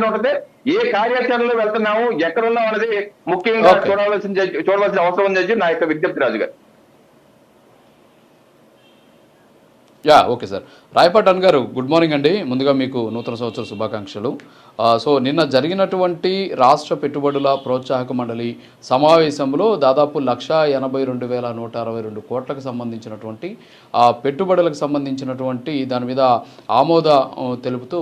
ఉంటుంది ఏ కార్యాచరణలో వెళ్తున్నాము ఎక్కడ ఉన్నాం అనేది ముఖ్యంగా. చూడవలసిన చూడవలసిన అవసరం ఉందని చెప్పి నా యొక్క విజ్ఞప్తి రాజు గారు యా ఓకే సార్. రాయపాటన్ గారు గుడ్ మార్నింగ్ అండి. ముందుగా మీకు నూతన సంవత్సర శుభాకాంక్షలు. సో నిన్న జరిగినటువంటి రాష్ట్ర పెట్టుబడుల ప్రోత్సాహక మండలి సమావేశంలో దాదాపు లక్ష ఎనభై రెండు వేల నూట అరవై రెండు కోట్లకు సంబంధించినటువంటి ఆ పెట్టుబడులకు సంబంధించినటువంటి దాని మీద ఆమోద తెలుపుతూ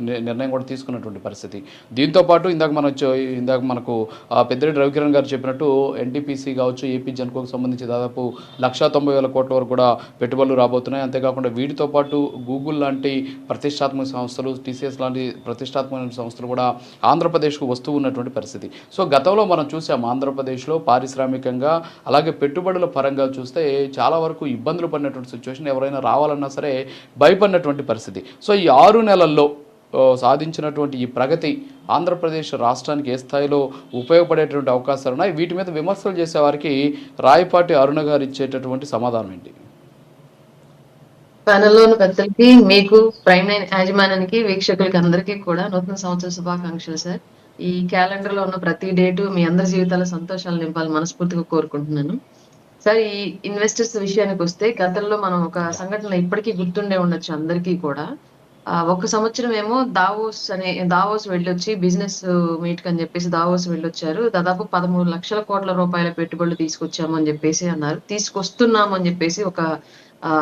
ని- నిర్ణయం కూడా తీసుకున్నటువంటి పరిస్థితి. దీంతో పాటు ఇందాక మనం ఇందాక మనకు ఆ, పెద్దిరెడ్డి రవికిరణ్ గారు చెప్పినట్టు ఎన్టీపీసీ కావచ్చు ఏపీ జన్కోకు సంబంధించి దాదాపు లక్ష తొంభై వేల కోట్ల వరకు కూడా పెట్టుబడులు రాబోతున్నాయి అంతేకాకుండా వీటితో పాటు గూగుల్ లాంటి ప్రతిష్టాత్మక సంస్థలు టీసీఎస్ లాంటి ప్రతిష్టాత్మక సంస్థలు కూడా ఆంధ్రప్రదేశ్కు వస్తూ ఉన్నటువంటి పరిస్థితి. సో గతంలో మనం చూసాం ఆంధ్రప్రదేశ్లో పారిశ్రామికంగా అలాగే పెట్టుబడుల పరంగా చూస్తే చాలా వరకు ఇబ్బందులు పడినటువంటి సిచ్యువేషన్ ఎవరైనా రావాలన్నా సరే భయపడినటువంటి పరిస్థితి. సో ఈ ఆరు నెలల్లో సాధించినటువంటి ఈ ప్రగతి ఆంధ్రప్రదేశ్ రాష్ట్రానికి ఏ స్థాయిలో ఉపయోగపడేటువంటి అవకాశాలు ఉన్నాయి? వీటి మీద విమర్శలు చేసే వారికి రాయపాటి అరుణ గారు ఇచ్చేటటువంటి సమాధానం ఏంటి? ప్యానెల్లోని పెద్దలకి మీకు ప్రైమ్ నైన్ యాజమాన్యానికి వీక్షకులకి అందరికీ కూడా నూతన సంవత్సర శుభాకాంక్షలు సార్. ఈ క్యాలెండర్లో ఉన్న ప్రతి డేటు మీ అందరి జీవితాల సంతోషాలు నింపాలి మనస్ఫూర్తిగా కోరుకుంటున్నాను. సార్ ఈ ఇన్వెస్టర్స్ విషయానికి వస్తే గతంలో మనం ఒక సంఘటన ఇప్పటికీ గుర్తుండే ఉండొచ్చు అందరికీ కూడా. ఒక సంవత్సరం ఏమో దావోస్ అనే దావోస్ వెళ్ళొచ్చి బిజినెస్ మీట్ అని చెప్పేసి దావోస్ వెళ్ళొచ్చారు. దాదాపు పదమూడు లక్షల కోట్ల రూపాయల పెట్టుబడులు తీసుకొచ్చాము అని చెప్పేసి అన్నారు. తీసుకొస్తున్నాము అని చెప్పేసి ఒక ఆ,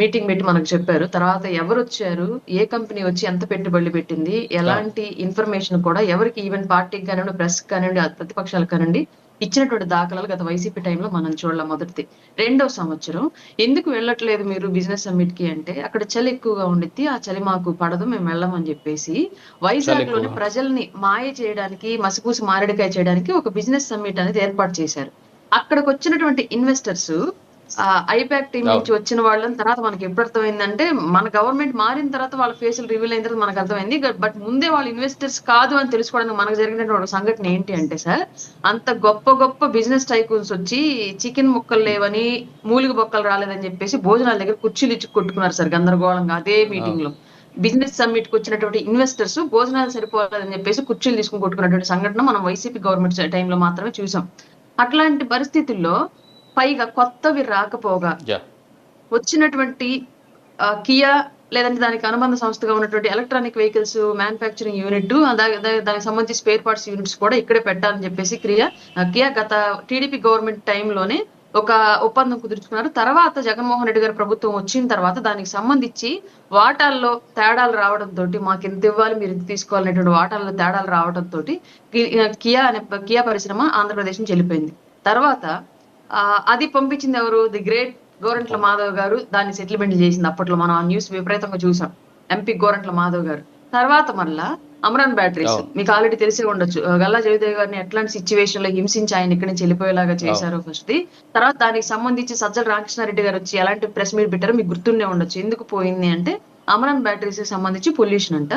మీటింగ్ పెట్టి మనకు చెప్పారు. తర్వాత ఎవరు వచ్చారు ఏ కంపెనీ వచ్చి ఎంత పెట్టుబడులు పెట్టింది? ఎలాంటి ఇన్ఫర్మేషన్ కూడా ఎవరికి ఈవెన్ పార్టీకి కానివ్వండి ప్రెస్ కానివ్వండి ప్రతిపక్షాలకు కానివ్వండి ఇచ్చినటువంటి దాఖలాలు గత వైసీపీ టైంలో మనం చూడాల మొదటిది. రెండవ సంవత్సరం ఎందుకు వెళ్ళట్లేదు మీరు బిజినెస్ సమ్మిట్కి అంటే అక్కడ చలి ఎక్కువగా ఉండిద్ది ఆ చలి మాకు పడదు మేము వెళ్ళమని చెప్పేసి వైజాగ్లోని. ప్రజల్ని మాయ చేయడానికి మసిపూసి మారడికాయ చేయడానికి ఒక బిజినెస్ సమ్మిట్ అనేది ఏర్పాటు చేశారు. అక్కడికి వచ్చినటువంటి ఇన్వెస్టర్స్ ఐపాక్ టీం నుంచి వచ్చిన వాళ్ళని తర్వాత మనకి ఎప్పుడు అర్థమైందంటే మన గవర్నమెంట్ మారిన తర్వాత వాళ్ళ ఫేసులు రివీల్ అయిన తర్వాత మనకు అర్థమైంది. బట్ ముందే వాళ్ళు ఇన్వెస్టర్స్ కాదు అని తెలుసుకోవడానికి మనకు జరిగినటువంటి ఒక సంఘటన ఏంటి అంటే సార్ అంత గొప్ప గొప్ప బిజినెస్ టైకూన్స్ వచ్చి చికెన్ ముక్కలు లేవని మూలిగ బొక్కలు రాలేదని చెప్పేసి భోజనాల దగ్గర కుర్చీలు ఇచ్చి కొట్టుకున్నారు సార్ గందరగోళంగా అదే మీటింగ్లో బిజినెస్ సమ్మిట్కి వచ్చినటువంటి ఇన్వెస్టర్స్ భోజనాలు సరిపోలేదని చెప్పేసి కుర్చీలు తీసుకుని కొట్టుకున్నటువంటి సంఘటన మనం వైసీపీ గవర్నమెంట్ టైంలో మాత్రమే చూసాం. అట్లాంటి పరిస్థితుల్లో పైగా కొత్తవి రాకపోగా. వచ్చినటువంటి కియా లేదంటే దానికి అనుబంధ సంస్థగా ఉన్నటువంటి ఎలక్ట్రానిక్ వెహికల్స్ మ్యానుఫ్యాక్చరింగ్ యూనిట్ దానికి సంబంధించి స్పేర్ పార్ట్స్ యూనిట్స్ కూడా ఇక్కడే పెట్టాలని చెప్పేసి క్రియా కియా గత టీడీపీ గవర్నమెంట్ టైంలోనే ఒక ఒప్పందం కుదుర్చుకున్నారు. తర్వాత జగన్మోహన్ రెడ్డి గారి ప్రభుత్వం వచ్చిన తర్వాత దానికి సంబంధించి వాటాల్లో తేడాలు రావడం తోటి మాకు ఇంత ఇవ్వాలి మీరు ఇంత తీసుకోవాలనేటువంటి వాటాల్లో తేడాలు రావడం తోటి కియా అనే కియా పరిశ్రమ ఆంధ్రప్రదేశ్ నుంచి వెళ్ళిపోయింది తర్వాత అది పంపించింది ఎవరు? ది గ్రేట్ గోరంట్ల మాధవ్ గారు. దాన్ని సెటిల్మెంట్ చేసింది అప్పట్లో మనం ఆ న్యూస్ విపరీతంగా చూసాం. ఎంపీ గోరంట్ల మాధవ్ గారు. తర్వాత మళ్ళా అమరాన్ బ్యాటరీస్. మీకు ఆల్రెడీ తెలిసే ఉండొచ్చు. గల్లా జయదేవ్ గారిని ఎట్లాంటి సిచ్యువేషన్లో హింసించి ఆయన ఇక్కడి నుంచి వెళ్ళిపోయేలాగా చేశారు ఫస్ట్ తర్వాత దానికి సంబంధించి సజ్జల రామకృష్ణారెడ్డి గారు వచ్చి ఎలాంటి ప్రెస్ మీట్ పెట్టారో మీకు గుర్తుండే ఉండొచ్చు. ఎందుకు పోయింది అంటే అమరాన్ బ్యాటరీస్ సంబంధించి పొల్యూషన్ అంట.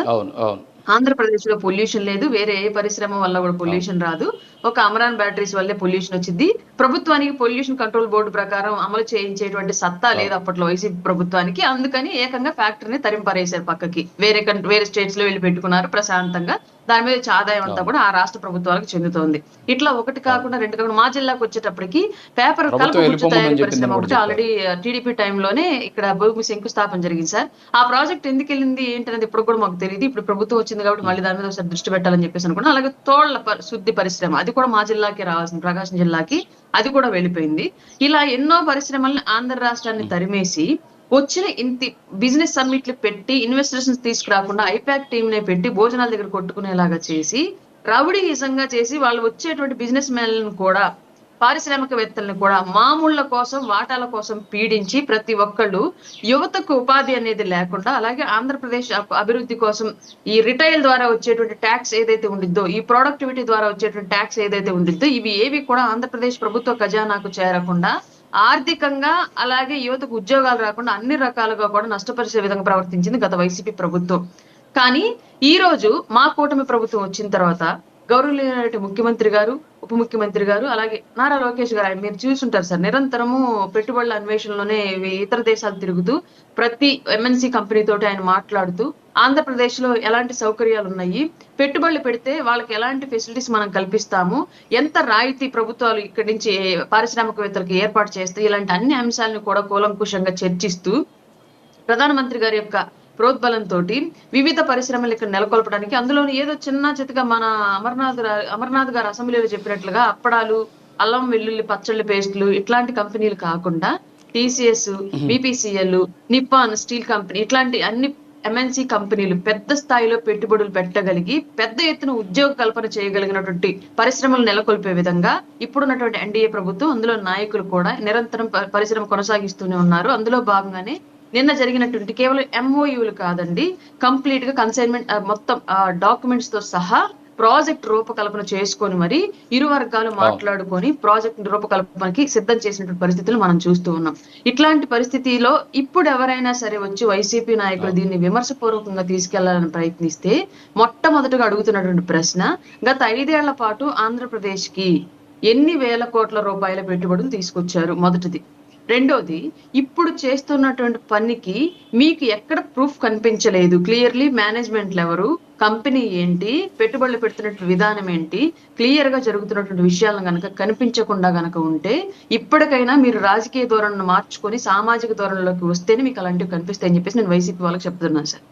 ఆంధ్రప్రదేశ్లో పొల్యూషన్ లేదు వేరే ఏ పరిశ్రమ వల్ల కూడా పొల్యూషన్ రాదు. ఒక అమరాన్ బ్యాటరీస్ వల్లే పొల్యూషన్ వచ్చింది. ప్రభుత్వానికి పొల్యూషన్ కంట్రోల్ బోర్డు ప్రకారం అమలు చేయించేటువంటి సత్తా లేదు అప్పట్లో వైసీపీ ప్రభుత్వానికి. అందుకని ఏకంగా ఫ్యాక్టరీని తరింపరేశారు పక్కకి. వేరే వేరే స్టేట్స్లో వెళ్ళి పెట్టుకున్నారు ప్రశాంతంగా. దాని మీద ఆదాయం అంతా కూడా ఆ రాష్ట్ర ప్రభుత్వాలకు చెందుతోంది. ఇట్లా ఒకటి కాకుండా రెండు కాకుండా మా జిల్లాకు వచ్చేటప్పటికి పేపర్ ప్రభుత్వం కలప గుచ్చు వెళ్ళిపోమని తయారీ పరిశ్రమ ఒకటి ఆల్రెడీ టీడీపీ టైంలోనే ఇక్కడ భూమి శంకుస్థాపన జరిగింది సార్. ఆ ప్రాజెక్ట్ ఎందుకు వెళ్ళింది ఏంటనేది ఇప్పుడు కూడా మాకు తెలియదు. ఇప్పుడు ప్రభుత్వం వచ్చింది కాబట్టి మళ్ళీ దాని మీద ఒకసారి దృష్టి పెట్టాలని చెప్పేసి అనుకున్నా. అలాగే తోళ్ళ శుద్ధి పరిశ్రమ అది కూడా మా జిల్లాకి రావాల్సింది ప్రకాశం జిల్లాకి అది కూడా వెళ్ళిపోయింది. ఇలా ఎన్నో పరిశ్రమల్ని ఆంధ్ర రాష్ట్రాన్ని తరిమేసి వచ్చిన ఇంటి బిజినెస్ సమ్మిట్లు పెట్టి ఇన్వెస్టర్స్ తీసుకురాకుండా ఐపాక్ టీమ్ నే పెట్టి భోజనాల దగ్గర కొట్టుకునేలాగా చేసి రౌడీయిజంగా చేసి వాళ్ళు వచ్చేటువంటి బిజినెస్ మ్యాన్లను కూడా పారిశ్రామికవేత్తలను కూడా మామూళ్ళ కోసం వాటాల కోసం పీడించి ప్రతి ఒక్కళ్ళు యువతకు ఉపాధి అనేది లేకుండా అలాగే ఆంధ్రప్రదేశ్ అభివృద్ధి కోసం ఈ రిటైల్ ద్వారా వచ్చేటువంటి ట్యాక్స్ ఏదైతే ఉండిద్దో ఈ ప్రొడక్టివిటీ ద్వారా వచ్చేటువంటి ట్యాక్స్ ఏదైతే ఉండిద్దో ఇవి ఏవి కూడా ఆంధ్రప్రదేశ్ ప్రభుత్వ ఖజానాకు చేరకుండా ఆర్థికంగా అలాగే యువతకు ఉద్యోగాలు రాకుండా అన్ని రకాలుగా కూడా నష్టపరిచే విధంగా ప్రవర్తించింది గత వైసీపీ ప్రభుత్వం. కానీ ఈ రోజు మా కూటమి ప్రభుత్వం వచ్చిన తర్వాత గౌరవనీయులైన ముఖ్యమంత్రి గారు ఉప ముఖ్యమంత్రి గారు అలాగే నారా లోకేష్ గారు మీరు చూసుంటారు సార్ నిరంతరము పెట్టుబడుల అన్వేషణలోనే ఇతర దేశాలు తిరుగుతూ ప్రతి ఎంఎన్సీ కంపెనీ తోటి ఆయన మాట్లాడుతూ ఆంధ్రప్రదేశ్లో ఎలాంటి సౌకర్యాలు ఉన్నాయి పెట్టుబడులు పెడితే వాళ్ళకి ఎలాంటి ఫెసిలిటీస్ మనం కల్పిస్తాము ఎంత రాయితీ ప్రభుత్వాలు ఇక్కడి నుంచి పారిశ్రామికవేత్తలకు ఏర్పాటు చేస్తే ఇలాంటి అన్ని అంశాలను కూడా కూలంకుషంగా చర్చిస్తూ ప్రధానమంత్రి గారి యొక్క ప్రోద్బలంతో వివిధ పరిశ్రమలు ఇక్కడ నెలకొల్పడానికి అందులోని ఏదో చిన్న చితగా మన అమర్నాథ్ అమర్నాథ్ గారు అసెంబ్లీలో చెప్పినట్లుగా అప్పడాలు అల్లం వెల్లుల్లి పచ్చళ్ళ పేస్టులు ఇట్లాంటి కంపెనీలు కాకుండా TCS BPCL Nippon steel company ఇట్లాంటి అన్ని ఎంఎన్సీ కంపెనీలు పెద్ద స్థాయిలో పెట్టుబడులు పెట్టగలిగి పెద్ద ఎత్తున ఉద్యోగ కల్పన చేయగలిగినటువంటి పరిశ్రమలు నెలకొల్పే విధంగా ఇప్పుడున్నటువంటి ఎన్డీఏ ప్రభుత్వం అందులో నాయకులు కూడా నిరంతరం పరిశ్రమ కొనసాగిస్తూనే ఉన్నారు. అందులో భాగంగానే నిన్న జరిగినటువంటి కేవలం ఎంఓయూలు కాదండి కంప్లీట్గా కన్సైన్మెంట్ మొత్తం డాక్యుమెంట్స్తో సహా ప్రాజెక్ట్ రూపకల్పన చేసుకొని మరి ఇరు వర్గాలు మాట్లాడుకొని ప్రాజెక్ట్ రూపకల్పనకి సిద్ధం చేసినటువంటి పరిస్థితులు మనం చూస్తూ ఉన్నాం. ఇట్లాంటి పరిస్థితిలో ఇప్పుడు ఎవరైనా సరే వచ్చి వైసీపీ నాయకులు దీన్ని విమర్శపూర్వకంగా తీసుకెళ్ళాలని ప్రయత్నిస్తే మొట్టమొదటగా అడుగుతున్నటువంటి ప్రశ్న గత ఐదేళ్ళ పాటు ఆంధ్రప్రదేశ్కి ఎన్ని వేల కోట్ల రూపాయల పెట్టుబడులు తీసుకొచ్చారు? మొదటిది. రెండోది ఇప్పుడు చేస్తున్నటువంటి పనికి మీకు ఎక్కడ ప్రూఫ్ కనిపించలేదు. క్లియర్లీ మేనేజ్మెంట్ ఎవరు? కంపెనీ ఏంటి? పెట్టుబడులు పెడుతున్నటువంటి విధానం ఏంటి? క్లియర్గా జరుగుతున్నటువంటి విషయాలను గనక కనిపించకుండా గనక ఉంటే ఇప్పటికైనా మీరు రాజకీయ ధోరణిని మార్చుకొని సామాజిక ధోరణిలోకి వస్తేనే మీకు అలాంటివి కనిపిస్తాయని చెప్పేసి నేను వైసీపీ వాళ్ళకి చెప్తున్నాను సార్.